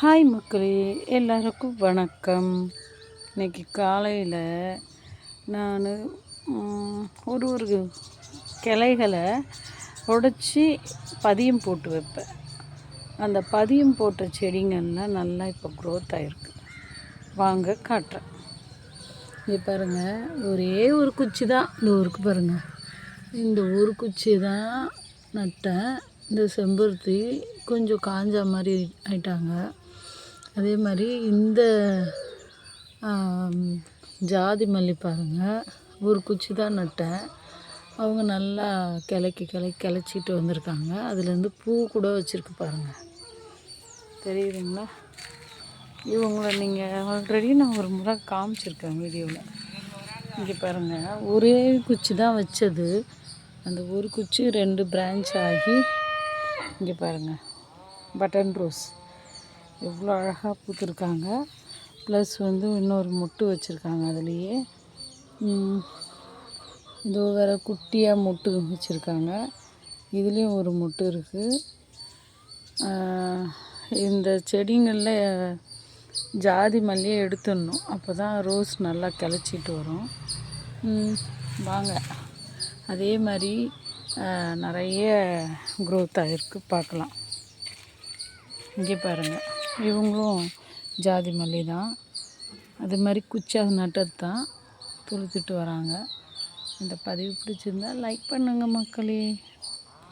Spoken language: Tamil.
ஹாய் மக்களே எல்லாருக்கும் வணக்கம். இன்னைக்கு காலையில் நான் ஒரு ஒரு கிளைகளை உடச்சி பதியம் போட்டு வைப்பேன். அந்த பதியம் போட்ட செடிங்கள்லாம் நல்லா இப்போ க்ரோத் ஆகிருக்கு வாங்க காட்டுறேன். இங்கே பாருங்கள் ஒரே ஒரு குச்சி தான். இந்த ஊருக்கு பாருங்கள் இந்த ஒரு குச்சி தான் நட்டேன். இந்த செம்பருத்தி கொஞ்சம் காஞ்ச மாதிரி ஆயிட்டாங்க. அதே மாதிரி இந்த ஜாதி மல்லி பாருங்கள் ஒரு குச்சி தான் நட்டேன். அவங்க நல்லா கிளக்கி கிளக்கி கிளச்சிட்டு வந்திருக்காங்க. அதுலேருந்து பூ கூட வச்சுருக்கு பாருங்கள் தெரியுதுங்களா? இவங்கள நீங்கள் ஆல்ரெடி நான் ஒரு முறை காமிச்சிருக்கேன் வீடியோவில் இங்கே பாருங்கள் ஒரே குச்சி தான் வச்சது. அந்த ஒரு குச்சி ரெண்டு பிரான்ச் ஆகி இங்கே பாருங்கள் பட்டன் ரோஸ். எவ்வளோ அழகாக பூத்துருக்காங்க. ப்ளஸ் வந்து இன்னொரு முட்டு வச்சுருக்காங்க அதுலேயே. இதோ வேறு குட்டியாக முட்டு வச்சுருக்காங்க. இதுலேயும் ஒரு முட்டு இருக்குது இந்த செடிங்களில் ஜாதி மல்லியை எடுத்துடணும். அப்போ தான் ரோஸ் நல்லா கிளச்சிட்டு வரும். வாங்க. அதே மாதிரி நிறைய க்ரோத் ஆகிருக்கு பார்க்கலாம். இங்கே பாருங்கள் இவங்களும் ஜாதி மல்லி தான். அது மாதிரி குச்சாக நட்டது தான். துளுத்துட்டு வராங்க. இந்த பதிவு பிடிச்சிருந்தா லைக் பண்ணுங்கள் மக்களே.